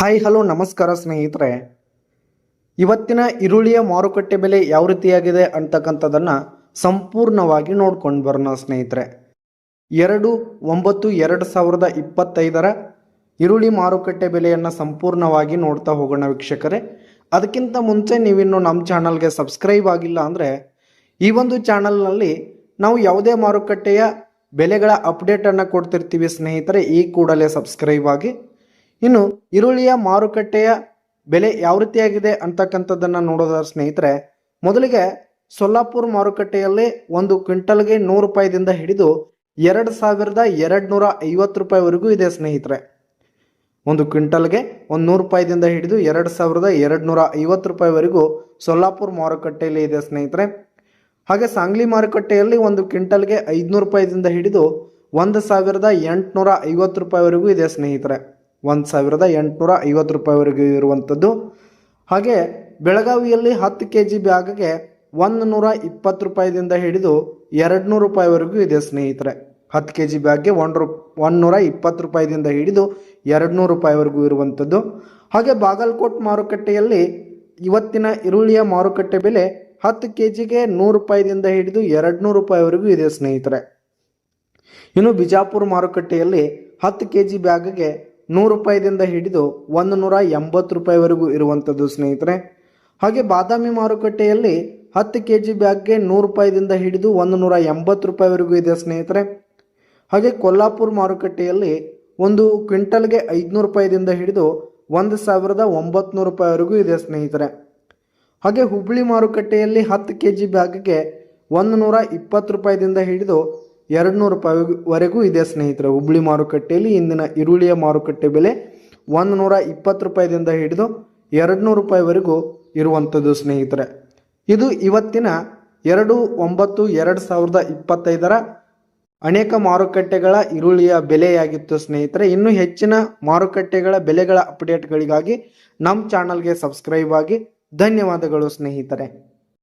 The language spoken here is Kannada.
ಹಾಯ್, ಹಲೋ, ನಮಸ್ಕಾರ ಸ್ನೇಹಿತರೆ. ಇವತ್ತಿನ ಈರುಳ್ಳಿಯ ಮಾರುಕಟ್ಟೆ ಬೆಲೆ ಯಾವ ರೀತಿಯಾಗಿದೆ ಅಂತಕ್ಕಂಥದ್ದನ್ನು ಸಂಪೂರ್ಣವಾಗಿ ನೋಡ್ಕೊಂಡು ಬರೋಣ ಸ್ನೇಹಿತರೆ. ಎರಡು ಒಂಬತ್ತು ಎರಡು ಸಾವಿರದ ಇಪ್ಪತ್ತೈದರ ಈರುಳ್ಳಿ ಮಾರುಕಟ್ಟೆ ಬೆಲೆಯನ್ನು ಸಂಪೂರ್ಣವಾಗಿ ನೋಡ್ತಾ ಹೋಗೋಣ ವೀಕ್ಷಕರೇ. ಅದಕ್ಕಿಂತ ಮುಂಚೆ ನೀವಿನ್ನು ನಮ್ಮ ಚಾನಲ್ಗೆ ಸಬ್ಸ್ಕ್ರೈಬ್ ಆಗಿಲ್ಲ ಅಂದರೆ ಈ ಒಂದು ಚಾನಲ್ನಲ್ಲಿ ನಾವು ಯಾವುದೇ ಮಾರುಕಟ್ಟೆಯ ಬೆಲೆಗಳ ಅಪ್ಡೇಟನ್ನು ಕೊಡ್ತಿರ್ತೀವಿ ಸ್ನೇಹಿತರೆ. ಈ ಕೂಡಲೇ ಸಬ್ಸ್ಕ್ರೈಬ್ ಆಗಿ ಇನ್ನು ಈರುಳ್ಳಿಯ ಮಾರುಕಟ್ಟೆಯ ಬೆಲೆ ಯಾವ ರೀತಿಯಾಗಿದೆ ಅಂತಕ್ಕಂಥದ್ದನ್ನು ನೋಡೋದಾದ್ರೆ ಸ್ನೇಹಿತರೆ, ಮೊದಲಿಗೆ ಸೊಲ್ಲಾಪುರ ಮಾರುಕಟ್ಟೆಯಲ್ಲಿ ಒಂದು ಕ್ವಿಂಟಲ್ಗೆ ನೂರು ರೂಪಾಯಿದಿಂದ ಹಿಡಿದು ಎರಡು ಸಾವಿರದ ಎರಡು ನೂರ ಐವತ್ತು ರೂಪಾಯಿವರೆಗೂ ಇದೆ ಸ್ನೇಹಿತರೆ. ಒಂದು ಕ್ವಿಂಟಲ್ಗೆ ಒಂದು ನೂರು ರೂಪಾಯಿದಿಂದ ಹಿಡಿದು ಎರಡು ಸಾವಿರದ ಎರಡು ನೂರ ಐವತ್ತು ರೂಪಾಯಿವರೆಗೂ ಸೊಲ್ಲಾಪುರ ಮಾರುಕಟ್ಟೆಯಲ್ಲಿ ಇದೆ ಸ್ನೇಹಿತರೆ. ಹಾಗೆ ಸಾಂಗ್ಲಿ ಮಾರುಕಟ್ಟೆಯಲ್ಲಿ ಒಂದು ಕ್ವಿಂಟಲ್ಗೆ ಐದುನೂರು ರೂಪಾಯಿದಿಂದ ಹಿಡಿದು ಒಂದು ಸಾವಿರದ ಎಂಟುನೂರ ಐವತ್ತು ರೂಪಾಯಿವರೆಗೂ ಇದೆ ಸ್ನೇಹಿತರೆ. ಒಂದು ಸಾವಿರದ ಎಂಟುನೂರ ಐವತ್ತು ರೂಪಾಯಿವರೆಗೂ ಇರುವಂಥದ್ದು. ಹಾಗೆ ಬೆಳಗಾವಿಯಲ್ಲಿ ಹತ್ತು ಕೆ ಜಿ ಬ್ಯಾಗ್ಗೆ ಒಂದು ನೂರ ಇಪ್ಪತ್ತು ರೂಪಾಯಿದಿಂದ ಹಿಡಿದು ಎರಡು ನೂರು ರೂಪಾಯಿವರೆಗೂ ಇದೆ ಸ್ನೇಹಿತರೆ. ಹತ್ತು ಕೆ ಜಿ ಬ್ಯಾಗ್ಗೆ ಒಂದು ರೂ ಒಂದು ಇಪ್ಪತ್ತು ರೂಪಾಯಿದಿಂದ ಹಿಡಿದು ಎರಡು ನೂರು ರೂಪಾಯಿವರೆಗೂ ಇರುವಂಥದ್ದು. ಹಾಗೆ ಬಾಗಲಕೋಟ್ ಮಾರುಕಟ್ಟೆಯಲ್ಲಿ ಇವತ್ತಿನ ಈರುಳ್ಳಿಯ ಮಾರುಕಟ್ಟೆ ಬೆಲೆ ಹತ್ತು ಕೆ ಜಿಗೆ ನೂರು ರೂಪಾಯಿದಿಂದ ಹಿಡಿದು ಎರಡು ನೂರು ರೂಪಾಯಿವರೆಗೂ ಇದೆ ಸ್ನೇಹಿತರೆ. ಇನ್ನು ಬಿಜಾಪುರ ಮಾರುಕಟ್ಟೆಯಲ್ಲಿ ಹತ್ತು ಕೆ ಜಿ ಬ್ಯಾಗ್ಗೆ ನೂರು ರೂಪಾಯಿದಿಂದ ಹಿಡಿದು ಒಂದು ನೂರ ಎಂಬತ್ತು ರೂಪಾಯಿವರೆಗೂ ಇರುವಂಥದ್ದು ಸ್ನೇಹಿತರೆ. ಹಾಗೆ ಬಾದಾಮಿ ಮಾರುಕಟ್ಟೆಯಲ್ಲಿ ಹತ್ತು ಕೆ ಜಿ ಬ್ಯಾಗ್ಗೆ ನೂರು ರೂಪಾಯಿದಿಂದ ಹಿಡಿದು ಒಂದು ನೂರ ಎಂಬತ್ತು ರೂಪಾಯಿವರೆಗೂ ಇದೆ ಸ್ನೇಹಿತರೆ. ಹಾಗೆ ಕೊಲ್ಲಾಪುರ ಮಾರುಕಟ್ಟೆಯಲ್ಲಿ ಒಂದು ಕ್ವಿಂಟಲ್ಗೆ ಐದುನೂರು ರೂಪಾಯಿದಿಂದ ಹಿಡಿದು ಒಂದು ಸಾವಿರದ ಒಂಬತ್ತು ರೂಪಾಯಿವರೆಗೂ ಇದೆ ಸ್ನೇಹಿತರೆ. ಹಾಗೆ ಹುಬ್ಬಳ್ಳಿ ಮಾರುಕಟ್ಟೆಯಲ್ಲಿ ಹತ್ತು ಕೆ ಜಿ ಬ್ಯಾಗ್ಗೆ ಒಂದು ನೂರ ಇಪ್ಪತ್ತು ರೂಪಾಯಿದಿಂದ ಹಿಡಿದು ಎರಡು ನೂರು ರೂಪಾಯಿವರೆಗೂ ಇದೆ ಸ್ನೇಹಿತರೆ ಹುಬ್ಬಳ್ಳಿ ಮಾರುಕಟ್ಟೆಯಲ್ಲಿ ಇಂದಿನ ಈರುಳ್ಳಿಯ ಮಾರುಕಟ್ಟೆ ಬೆಲೆ ಒಂದು ನೂರ ಇಪ್ಪತ್ತು ರೂಪಾಯಿದಿಂದ ಹಿಡಿದು ಎರಡು ನೂರು ರೂಪಾಯಿವರೆಗೂ ಇರುವಂಥದ್ದು ಸ್ನೇಹಿತರೆ. ಇದು ಇವತ್ತಿನ ಎರಡು ಒಂಬತ್ತು ಎರಡು ಸಾವಿರದ ಇಪ್ಪತ್ತೈದರ ಅನೇಕ ಮಾರುಕಟ್ಟೆಗಳ ಈರುಳ್ಳಿಯ ಬೆಲೆಯಾಗಿತ್ತು ಸ್ನೇಹಿತರೆ. ಇನ್ನೂ ಹೆಚ್ಚಿನ ಮಾರುಕಟ್ಟೆಗಳ ಬೆಲೆಗಳ ಅಪ್ಡೇಟ್ಗಳಿಗಾಗಿ ನಮ್ಮ ಚಾನಲ್ಗೆ ಸಬ್ಸ್ಕ್ರೈಬ್ ಆಗಿ. ಧನ್ಯವಾದಗಳು ಸ್ನೇಹಿತರೆ.